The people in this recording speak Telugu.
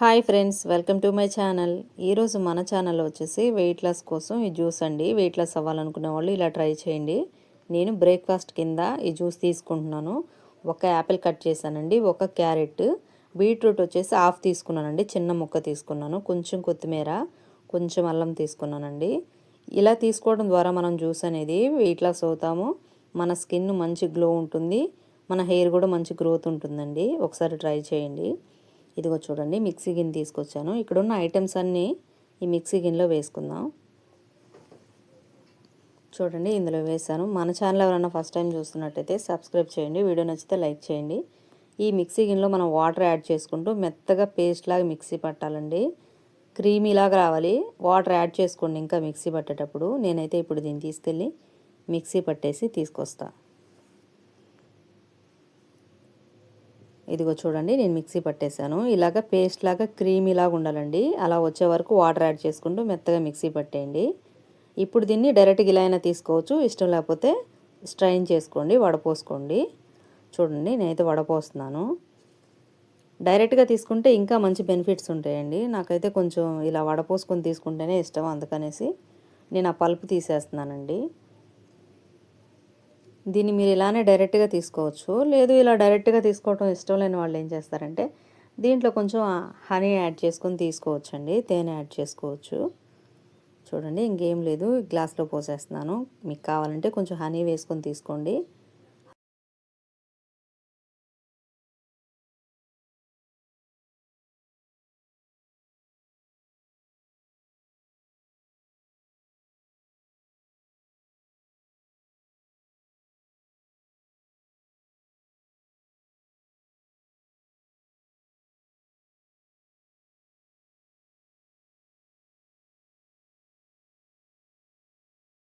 Hi friends welcome to my channel. ఈరోజు మన ఛానల్ వచ్చేసి వెయిట్ లాస్ కోసం ఈ జ్యూస్ అండి. వెయిట్ లాస్ అవ్వాలనుకునే వాళ్ళు ఇలా ట్రై చేయండి. నేను బ్రేక్ఫాస్ట్ కింద ఈ జ్యూస్ తీసుకుంటున్నాను. ఒక యాపిల్ కట్ చేశానండి ఒక క్యారెట్. బీట్రూట్ వచ్చేసి హాఫ్ తీసుకున్నానండి చిన్న ముక్క తీసుకున్నాను కొంచెం కొత్తిమీర కొంచెం అల్లం తీసుకున్నానండి. ఇలా తీసుకోవడం ద్వారా మనం జ్యూస్ అనేది వెయిట్ లాస్ అవుతాము. మన స్కిన్ మంచి గ్లో ఉంటుంది మన హెయిర్ కూడా మంచి గ్రోత్ ఉంటుందండి. ఒకసారి ట్రై చేయండి. ఇదిగో చూడండి మిక్సీ గిన్నె తీసుకొచ్చాను. ఇక్కడ ఉన్న ఐటమ్స్ అన్నీ ఈ మిక్సీ గిన్నెలో వేసుకుందాం. చూడండి ఇందులో వేసాను మన ఛానల్ ఎవరైనా ఫస్ట్ టైం చూస్తున్నట్టయితే సబ్స్క్రైబ్ చేయండి వీడియో నచ్చితే లైక్ చేయండి. ఈ మిక్సీ గిన్నెలో మనం వాటర్ యాడ్ చేసుకుంటూ మెత్తగా పేస్ట్ లాగా మిక్సీ పట్టాలండి. క్రీమీలాగా రావాలి. వాటర్ యాడ్ చేసుకోండి ఇంకా మిక్సీ పట్టేటప్పుడు. నేనైతే ఇప్పుడు దీన్ని తీసుకెళ్ళి మిక్సీ పట్టేసి తీసుకొస్తాను ఇదిగో చూడండి నేను మిక్సీ పట్టేశాను. ఇలాగ పేస్ట్ లాగా క్రీమీ లాగా ఉండాలండి. అలా వచ్చే వరకు వాటర్ యాడ్ చేసుకుంటూ మెత్తగా మిక్సీ పట్టేయండి. ఇప్పుడు దీన్ని డైరెక్ట్గా ఇలా అయినా తీసుకోవచ్చు. ఇష్టం లేకపోతే స్ట్రైన్ చేసుకోండి వడపోసుకోండి. చూడండి నేనైతే వడపోస్తున్నాను. డైరెక్ట్గా తీసుకుంటే ఇంకా మంచి బెనిఫిట్స్ ఉంటాయండి. నాకైతే కొంచెం ఇలా వడపోసుకొని తీసుకుంటేనే ఇష్టం అందుకనేసి నేను ఆ పల్పు తీసేస్తున్నానండి. దీన్ని మీరు ఇలానే డైరెక్ట్గా తీసుకోవచ్చు. లేదు ఇలా డైరెక్ట్గా తీసుకోవటం ఇష్టం లేని వాళ్ళు ఏం చేస్తారంటే దీంట్లో కొంచెం హనీ యాడ్ చేసుకొని తీసుకోవచ్చు అండి తేనె యాడ్ చేసుకోవచ్చు. చూడండి ఇంకేం లేదు. గ్లాస్లో పోసేస్తున్నాను. మీకు కావాలంటే కొంచెం హనీ వేసుకొని తీసుకోండి.